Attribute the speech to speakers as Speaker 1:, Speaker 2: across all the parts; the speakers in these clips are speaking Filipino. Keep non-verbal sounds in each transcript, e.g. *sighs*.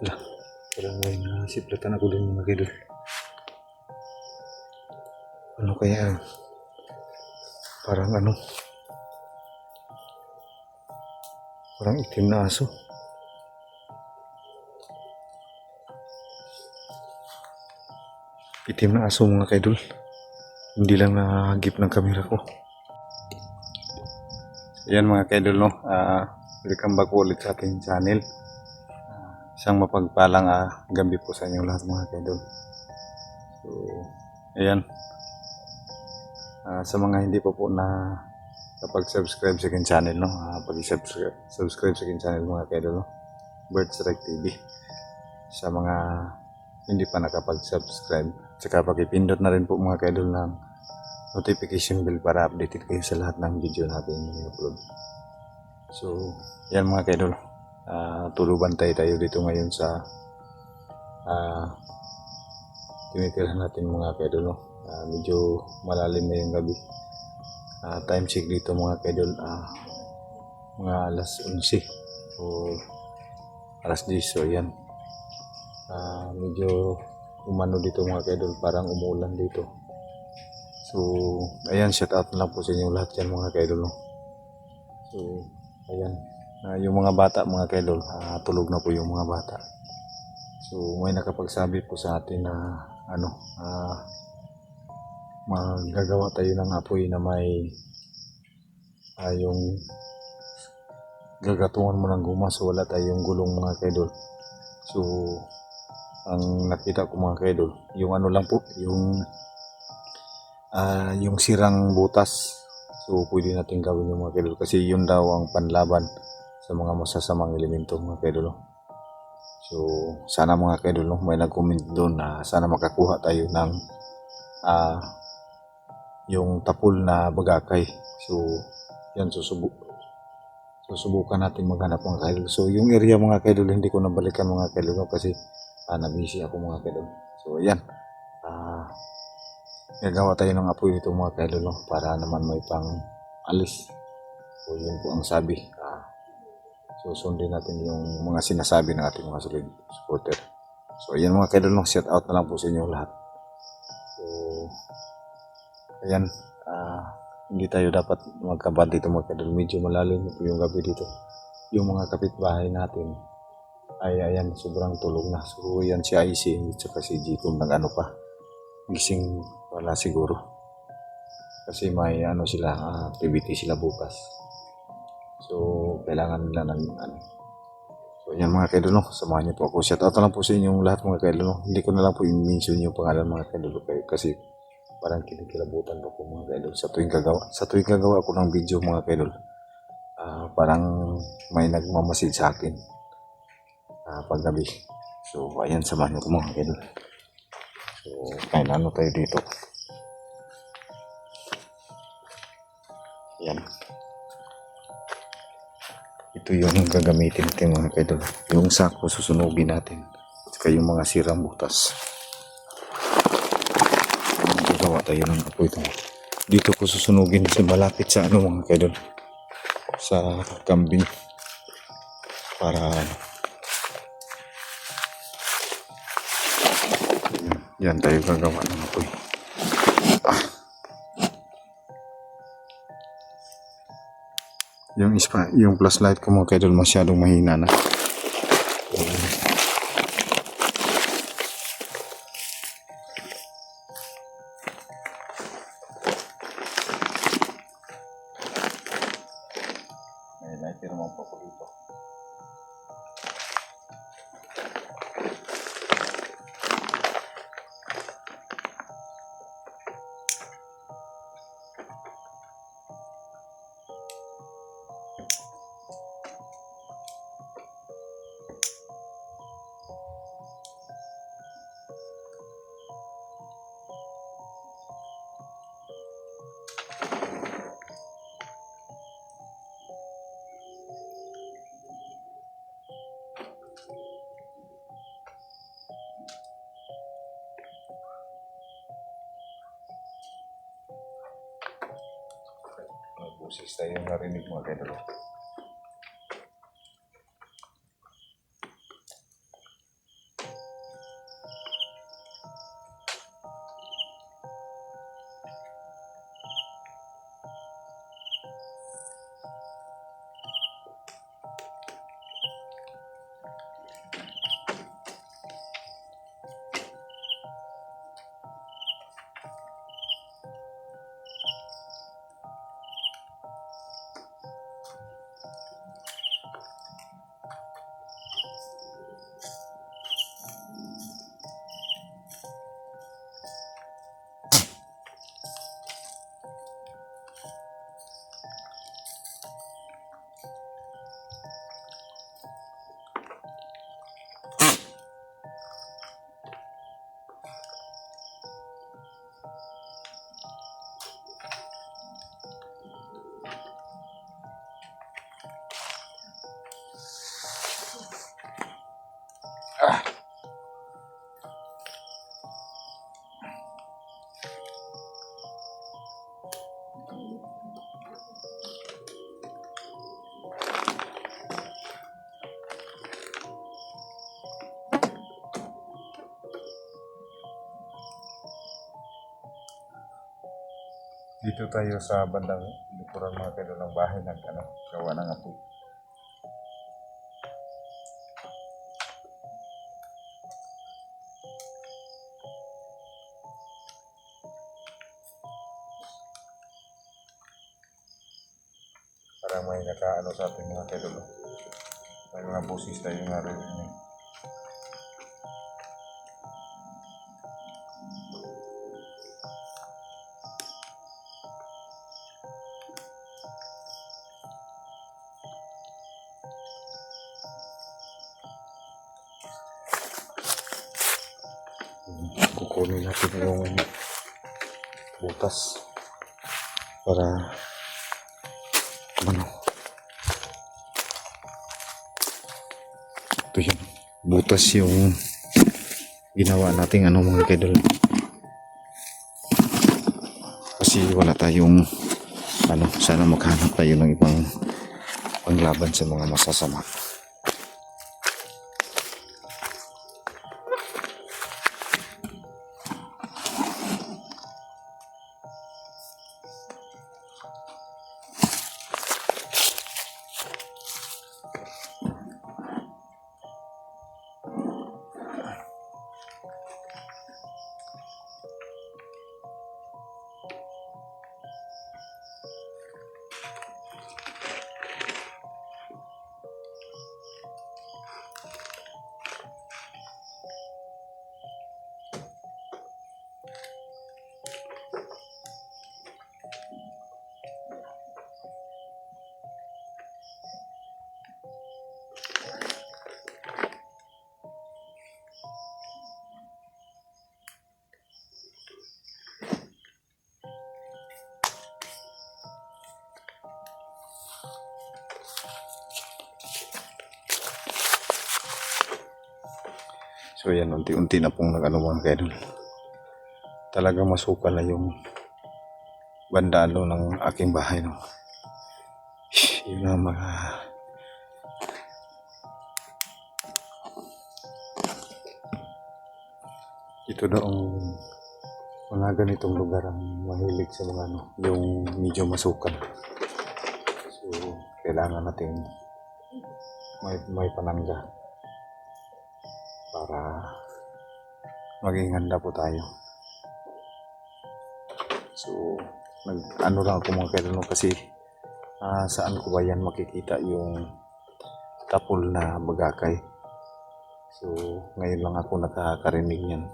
Speaker 1: Wala. Parang may nasiplatan ako din mga kidol. Ano kaya? Parang ano? Parang itim na aso. Itim na aso mga kaidol. Hindi lang nahagip ng kamera ko. Yan mga kaidol no. Ah, welcome back ulit sa ating channel. Ah, isang mapagpalang ah, gabi po sa inyo lahat mga kaidol. So, ayan. Ah, sa mga hindi pa po na kapag-subscribe sa aking channel, no? Ah, pag-subscribe subscribe sa aking channel mga kaidol, no? Bird Strike TV. Sa mga hindi pa nakapag-subscribe, saka pakipindot na rin po mga kaidol ng notification bell para updated kayo sa lahat ng video natin i-upload. So, yan mga kaidol. Ah, tuluban tayo dito ngayon sa ah tinitirhan natin mga kaidol. No? Ah, medyo malalim na yung gabi. Ah, time check dito mga kaidol. Ah, mga alas 11 o alas 10. So, yan. Ah, medyo umano dito mga kaidol. Parang umulan dito. So, ayan, shout out na lang po sa inyo lahat yan mga kaidol. No? So, ayan. Ah, yung mga bata mga kaidol, ah, tulog na po yung mga bata. So, may nakapagsabi po sa atin na ano, ah, magagawa tayo ng apoy na may ah, yung gagatungan mo ng guma so wala tayong gulong mga kaidol. So, ang nakita ko mga kaidol, yung ano lang po, yung ah, yung sirang butas. So, pwede natin gawin yung mga kaidol kasi yun daw ang panlaban sa mga masasamang elemento mga kaidol. So, sana mga kaidol, may nag-comment doon na sana makakuha tayo ng ah, yung tapul na bagakay. So, yan, susubuk susubukan natin maghanap mga kaidol. So, yung area mga kaidol, hindi ko nabalikan mga kaidol kasi ah, nabisi ako mga kaidol. So, yan. Ah, gagawa tayo ng apoy dito mga kaidol no, para naman may pang alis. So, yun po ang sabi. Ah, susundin natin yung mga sinasabi ng ating mga solid supporter. So, ayan mga kaidol, shout out na lang po sa inyo lahat. So, ayan, ah, hindi tayo dapat magkabad dito mga kaidol. Medyo malalim po yung gabi dito. Yung mga kapitbahay natin, ay ayan, sobrang tulog na. So, yan si IC, at saka si G kung nag-ano pa. Gising wala siguro. Kasi may ano sila, ah, activity sila bukas. So, kailangan nila ng ano. So, yan mga kaidol, no? Samahan niyo po ako. Shout out lang po sa inyong lahat mga kaidol, no? Hindi ko na lang po i-mention yung pangalan mga kaidol kayo kasi parang kinikilabutan pa po mga kaidol sa tuwing gagawa. Sa tuwing gagawa ko ng video mga kaidol, ah, parang may nagmamasid sa akin ah, paggabi. So, ayan, samahan niyo ko mga kaidol. So, kain ano tayo dito. Yan. Ito yung gagamitin natin mga kaidol. Yung sako susunugin natin. Saka yung mga sirang butas. Gagawa tayo ng apoy ito. Dito ko susunugin sa malapit sa ano mga kaidol. Sa kambing. Para yan tayo gagawa ng apoy. Yung ispa, yung flashlight ko mga kaidol masyadong mahina na. May busis tayo narinig mga kaidol. Dito tayo sa bandang likuran mga kaidol ng bahay ng ano, gawa ng apo. Parang may nakaano sa ating mga kaidol. no? May mga busis tayo nga rin. Kukunin natin yung butas para ano? Ito yung butas yung ginawa nating ano mga kaidol kasi wala tayong ano sana maghanap tayo ng ibang panglaban sa mga masasama So yan, unti-unti na pong nag-ano mga kaidol. Talagang masukal na yung bandalo ng aking bahay. No? Yun ang mga... Ito daw ang mga ganitong lugar ang mahilig sa mga ano, yung medyo masukal. So, kailangan natin may, may panangga para maging handa po tayo. So, nag, ano lang ako mga kailan kasi ah, saan ko ba yan makikita yung tapol na bagakay. So, ngayon lang ako nakakarinig yan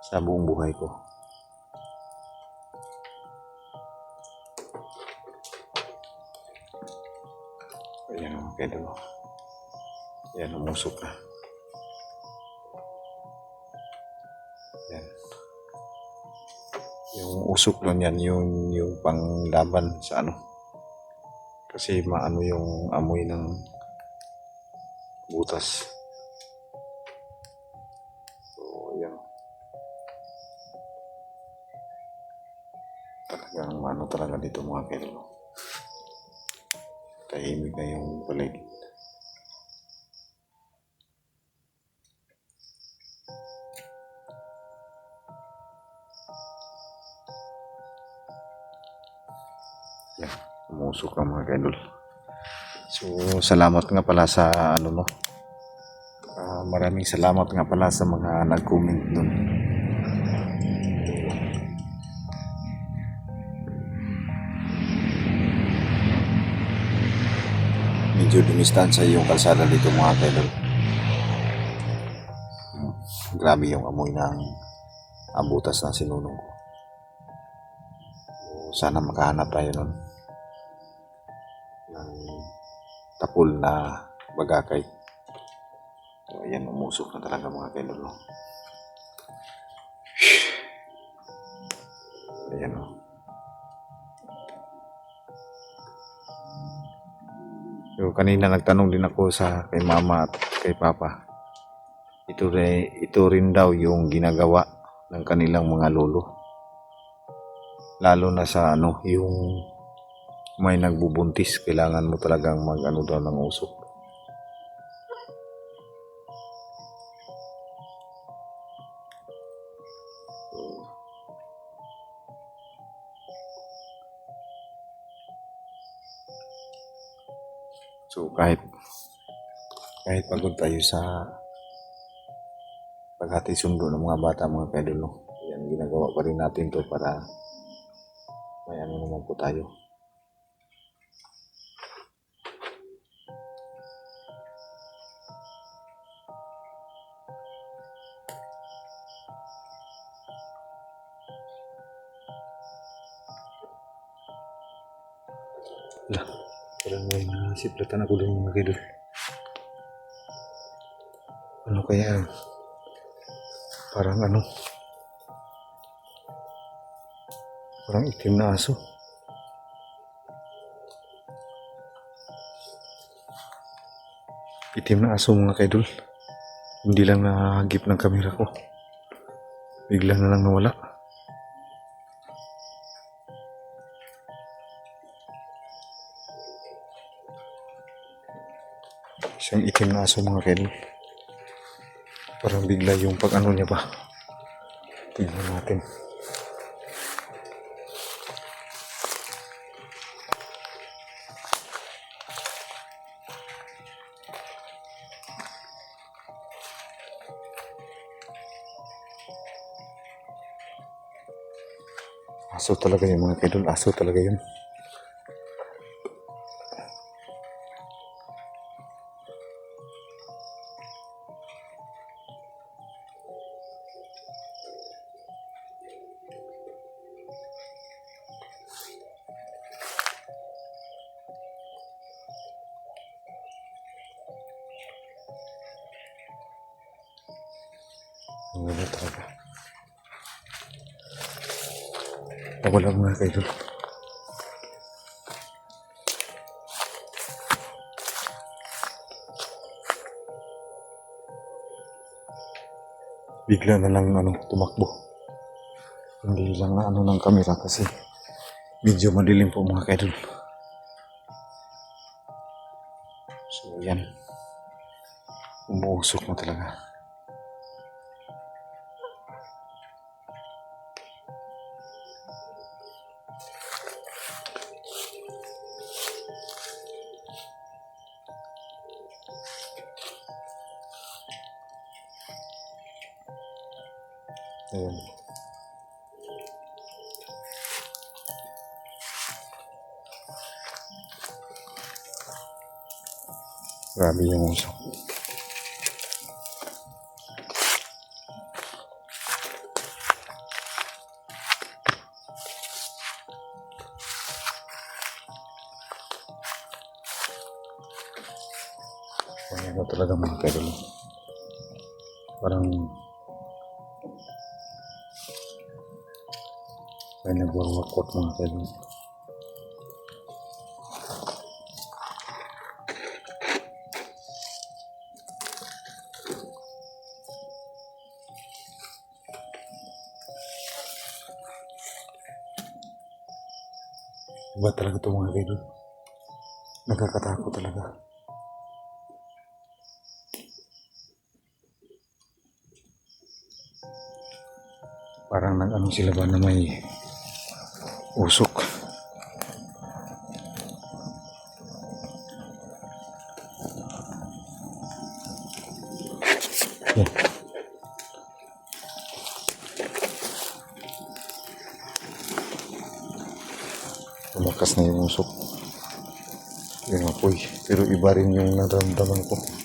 Speaker 1: sa buong buhay ko. Ayan mga kailan. Ayan, umusok na. Usok nun yan, yung, yung panglaban sa ano. Kasi maano yung amoy ng butas. So, yan. Talagang ano talaga dito mga kailan. Tahimik na yung paligid. Ang mga kaidol. So, salamat nga pala sa ano mo. Ah, maraming salamat nga pala sa mga nag-comment doon. Medyo dumistansya yung kalsada dito mga kaidol. Grabe yung amoy ng abutas na sinunong ko. Sana makahanap tayo nun tapol na bagakay. So, ayan, umusok na talaga mga kailol. no? *sighs* Ayan o. So, kanina nagtanong din ako sa kay mama at kay papa. Ito rin, ito rin daw yung ginagawa ng kanilang mga lolo lalo na sa ano, yung may nagbubuntis, kailangan mo talagang mag-ano daw ng usok. So kahit kahit pagod tayo sa paghati sundo ng mga bata mga kaidolo, yan ginagawa pa rin natin to para may ano naman po tayo. May nasiplatan ako din mga kaidol. Ano kaya? Parang ano? Parang itim na aso. Itim na aso mga kaidol. Hindi lang nahagip ng kamera ko. Bigla na lang nawala. Isang itim na aso mga kaidol. Parang bigla yung pag ano niya ba. Tingnan natin. Aso talaga yung mga kaidol. Aso talaga yun. Nawala mga kaidol. Bigla na lang ano, tumakbo. Hindi lang na ano ng kamera kasi medyo madilim po mga kaidol. So yan. Umuusok mo talaga. Ayan. Grabe yung usok. Ayan na talaga mga kaidol. Parang may nagwawakot mga kaidol. Iba talaga ito mga kaidol. Nagkakatakot talaga. Parang nag-ano sila ba na may usok. Yan. Lumakas na yung usok. Yung apoy. Pero iba rin yung naramdaman ko.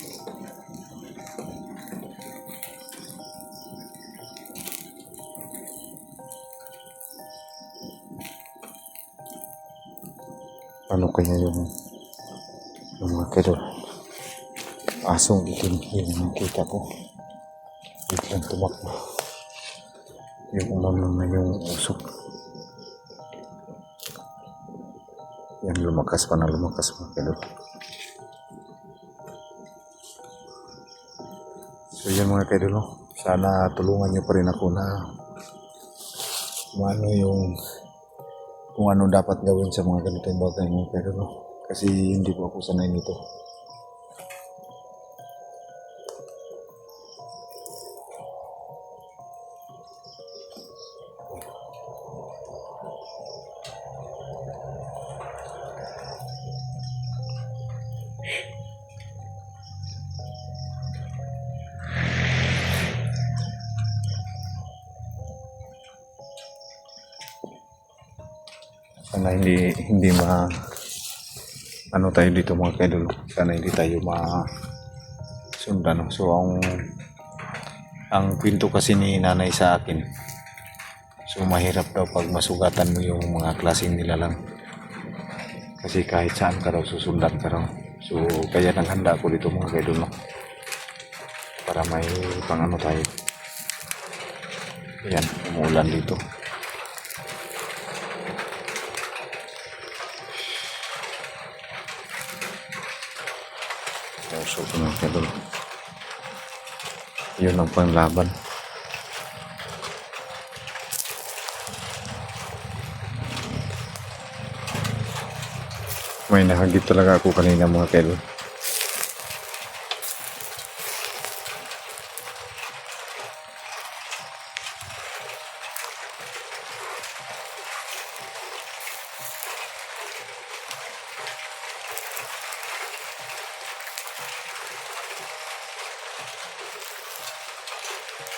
Speaker 1: Ano kaya yung yung mga kadol asong itim yung nakita ko. Biglang tumakbo. Yung umano na yung usok. Yan lumakas pa na lumakas mga kadol so yan mga kadol sana tulungan nyo pa rin ako na kung ano yung kung ano dapat gawin sa mga ganitong bagay mo pero no, kasi hindi po ako sanay nito. Sana hindi, hindi ma, ano tayo dito mga kaidol. Sana hindi tayo ma, sundan. no? So, ang, ang kwento kasi ni nanay sa akin, so mahirap daw pag masugatan mo yung mga klaseng nila lang. Kasi kahit saan ka raw, susundan ka raw. So, kaya naghanda ako dito mga kaidol, no? Para may pang ano tayo. Ayan, umuulan dito. Puso ko ng kaidol. Yun ang panglaban. May nahagip talaga ako kanina mga kaidol.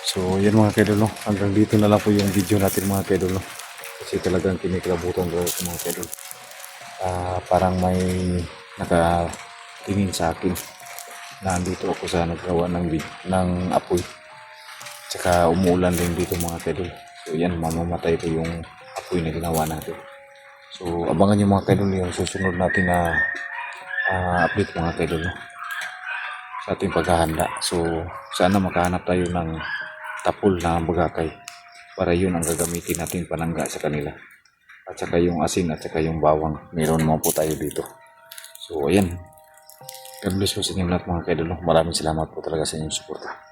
Speaker 1: So, yan mga kaidol, no? Hanggang dito na lang po yung video natin mga kaidol, no? Kasi talagang kinikilabutan ko ako mga kaidol. Ah, parang may nakatingin sa akin na andito ako sa naggawa ng, ng apoy. Tsaka umuulan din dito mga kaidol. So, yan, mamamatay po yung apoy na ginawa natin. So, abangan nyo mga kaidol yung susunod natin na ah, update mga kaidol, no? sa ating paghahanda. So, sana makahanap tayo ng tapol na bagakay para yun ang gagamitin natin panangga sa kanila. At saka yung asin at saka yung bawang. Meron naman po tayo dito. So, ayan. God bless po sa inyo lahat mga kaidol. Maraming salamat po talaga sa inyong suporta.